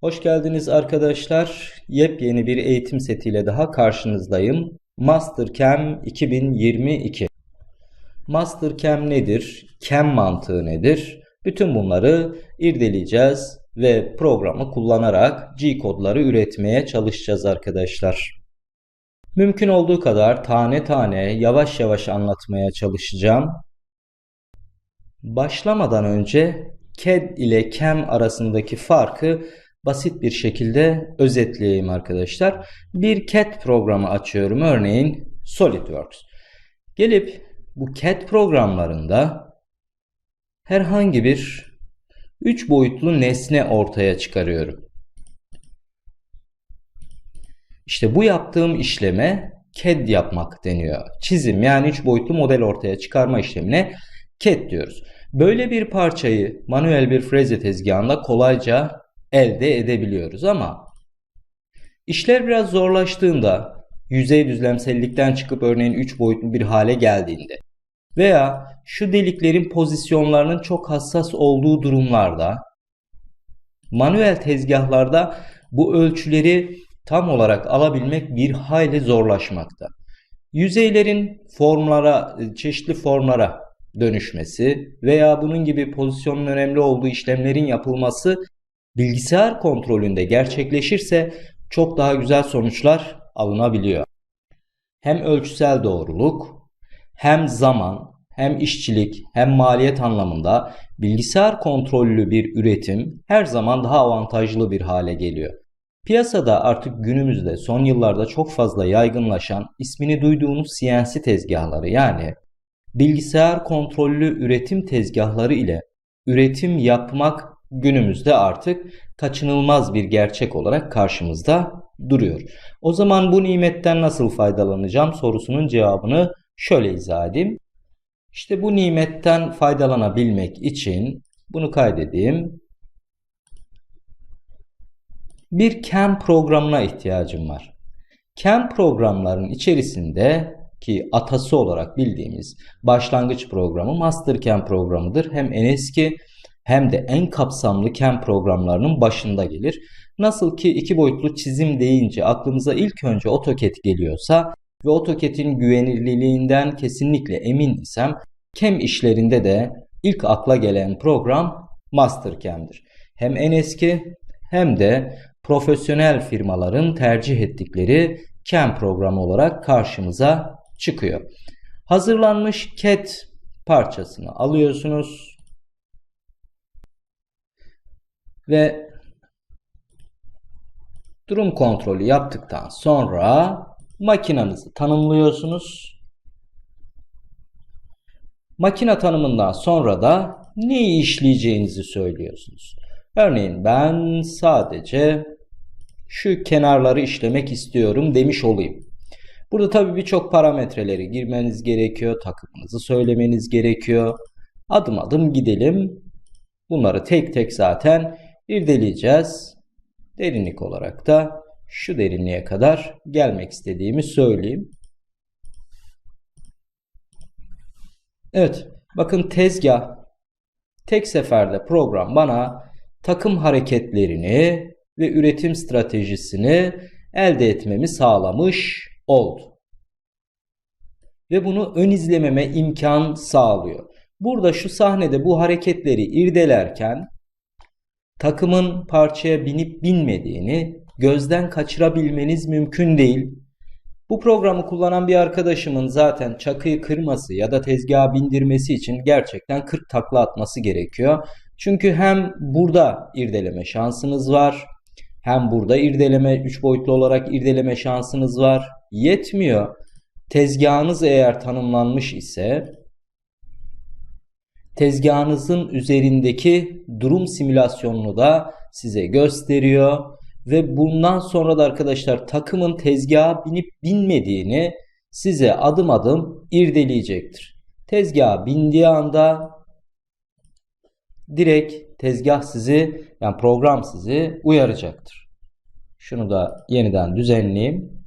Hoş geldiniz arkadaşlar. Yepyeni bir eğitim setiyle daha karşınızdayım. Mastercam 2022. Mastercam nedir? Cam mantığı nedir? Bütün bunları irdeleyeceğiz ve programı kullanarak G kodları üretmeye çalışacağız arkadaşlar. Mümkün olduğu kadar tane tane yavaş yavaş anlatmaya çalışacağım. Başlamadan önce CAD ile CAM arasındaki farkı basit bir şekilde özetleyeyim arkadaşlar. Bir CAD programı açıyorum örneğin SolidWorks. Gelip bu CAD programlarında herhangi bir 3 boyutlu nesne ortaya çıkarıyorum. İşte bu yaptığım işleme CAD yapmak deniyor. Çizim yani 3 boyutlu model ortaya çıkarma işlemine CAD diyoruz. Böyle bir parçayı manuel bir freze tezgahında kolayca elde edebiliyoruz ama işler biraz zorlaştığında yüzey düzlemsellikten çıkıp örneğin 3 boyutlu bir hale geldiğinde veya şu deliklerin pozisyonlarının çok hassas olduğu durumlarda manuel tezgahlarda bu ölçüleri tam olarak alabilmek bir hayli zorlaşmakta. Yüzeylerin formlara, çeşitli formlara dönüşmesi veya bunun gibi pozisyonun önemli olduğu işlemlerin yapılması bilgisayar kontrolünde gerçekleşirse çok daha güzel sonuçlar alınabiliyor. Hem ölçüsel doğruluk, hem zaman, hem işçilik, hem maliyet anlamında bilgisayar kontrollü bir üretim her zaman daha avantajlı bir hale geliyor. Piyasada artık günümüzde son yıllarda çok fazla yaygınlaşan ismini duyduğunuz CNC tezgahları yani bilgisayar kontrollü üretim tezgahları ile üretim yapmak günümüzde artık kaçınılmaz bir gerçek olarak karşımızda duruyor. O zaman bu nimetten nasıl faydalanacağım sorusunun cevabını şöyle izah edeyim. İşte bu nimetten faydalanabilmek için bunu kaydedeyim. Bir CAM programına ihtiyacım var. CAM programların içerisinde ki atası olarak bildiğimiz başlangıç programı Mastercam programıdır. Hem en eski hem de en kapsamlı CAM programlarının başında gelir. Nasıl ki iki boyutlu çizim deyince aklımıza ilk önce AutoCAD geliyorsa ve AutoCAD'in güvenilirliğinden kesinlikle emin isem CAM işlerinde de ilk akla gelen program Mastercam'dir. Hem en eski hem de profesyonel firmaların tercih ettikleri CAM programı olarak karşımıza çıkıyor. Hazırlanmış CAD parçasını alıyorsunuz ve durum kontrolü yaptıktan sonra makinanızı tanımlıyorsunuz. Makine tanımından sonra da neyi işleyeceğinizi söylüyorsunuz. Örneğin ben sadece şu kenarları işlemek istiyorum demiş olayım. Burada tabii birçok parametreleri girmeniz gerekiyor. Takımınızı söylemeniz gerekiyor. Adım adım gidelim. Bunları tek tek zaten irdeleyeceğiz. Derinlik olarak da şu derinliğe kadar gelmek istediğimi söyleyeyim. Evet, bakın tezgah tek seferde program bana takım hareketlerini ve üretim stratejisini elde etmemi sağlamış oldu. Ve bunu ön izlememe imkan sağlıyor. Burada şu sahnede bu hareketleri irdelerken takımın parçaya binip binmediğini gözden kaçırabilmeniz mümkün değil. Bu programı kullanan bir arkadaşımın zaten çakıyı kırması ya da tezgaha bindirmesi için gerçekten 40 takla atması gerekiyor. Çünkü hem burada irdeleme şansınız var, hem burada irdeleme, 3 boyutlu olarak irdeleme şansınız var. Yetmiyor. Tezgahınız eğer tanımlanmış ise tezgahınızın üzerindeki durum simülasyonunu da size gösteriyor. Ve bundan sonra da arkadaşlar takımın tezgaha binip binmediğini size adım adım irdeleyecektir. Tezgaha bindiği anda direkt tezgah sizi yani program sizi uyaracaktır. Şunu da yeniden düzenleyeyim.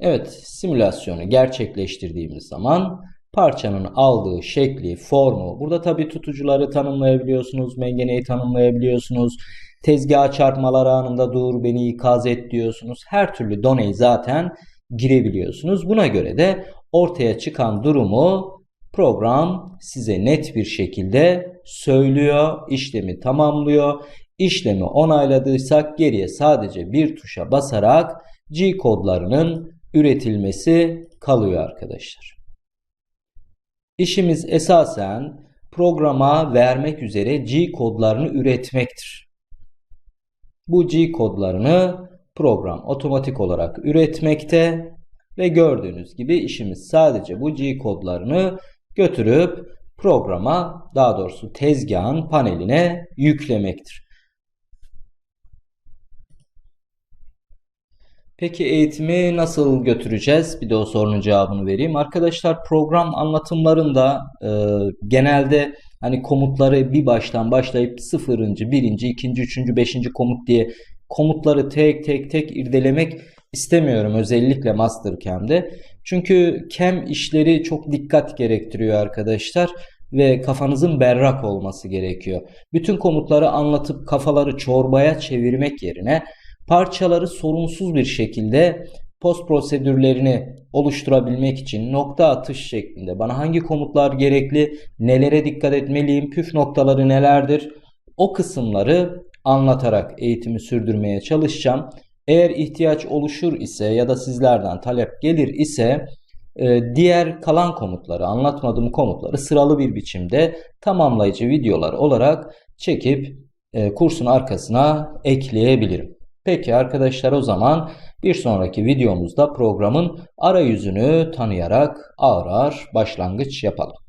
Evet simülasyonu gerçekleştirdiğimiz zaman parçanın aldığı şekli, formu, burada tabi tutucuları tanımlayabiliyorsunuz, mengeneyi tanımlayabiliyorsunuz, tezgaha çarpmalar anında dur beni ikaz et diyorsunuz. Her türlü doneyi zaten girebiliyorsunuz. Buna göre de ortaya çıkan durumu program size net bir şekilde söylüyor, işlemi tamamlıyor. İşlemi onayladıysak geriye sadece bir tuşa basarak G kodlarının üretilmesi kalıyor arkadaşlar. İşimiz esasen programa vermek üzere G kodlarını üretmektir. Bu G kodlarını program otomatik olarak üretmekte ve gördüğünüz gibi işimiz sadece bu G kodlarını götürüp programa daha doğrusu tezgahın paneline yüklemektir. Peki eğitimi nasıl götüreceğiz? Bir de o sorunun cevabını vereyim. Arkadaşlar program anlatımlarında e, genelde hani komutları bir baştan başlayıp sıfırıncı, birinci, ikinci, üçüncü, beşinci komut diye komutları tek tek tek irdelemek istemiyorum özellikle Mastercam'de. Çünkü kem işleri çok dikkat gerektiriyor arkadaşlar ve kafanızın berrak olması gerekiyor. Bütün komutları anlatıp kafaları çorbaya çevirmek yerine parçaları sorunsuz bir şekilde post prosedürlerini oluşturabilmek için nokta atış şeklinde bana hangi komutlar gerekli, nelere dikkat etmeliyim, püf noktaları nelerdir o kısımları anlatarak eğitimi sürdürmeye çalışacağım. Eğer ihtiyaç oluşur ise ya da sizlerden talep gelir ise e, diğer kalan komutları, anlatmadığım komutları sıralı bir biçimde tamamlayıcı videolar olarak çekip e, kursun arkasına ekleyebilirim. Peki arkadaşlar o zaman bir sonraki videomuzda programın arayüzünü tanıyarak ağır ağır başlangıç yapalım.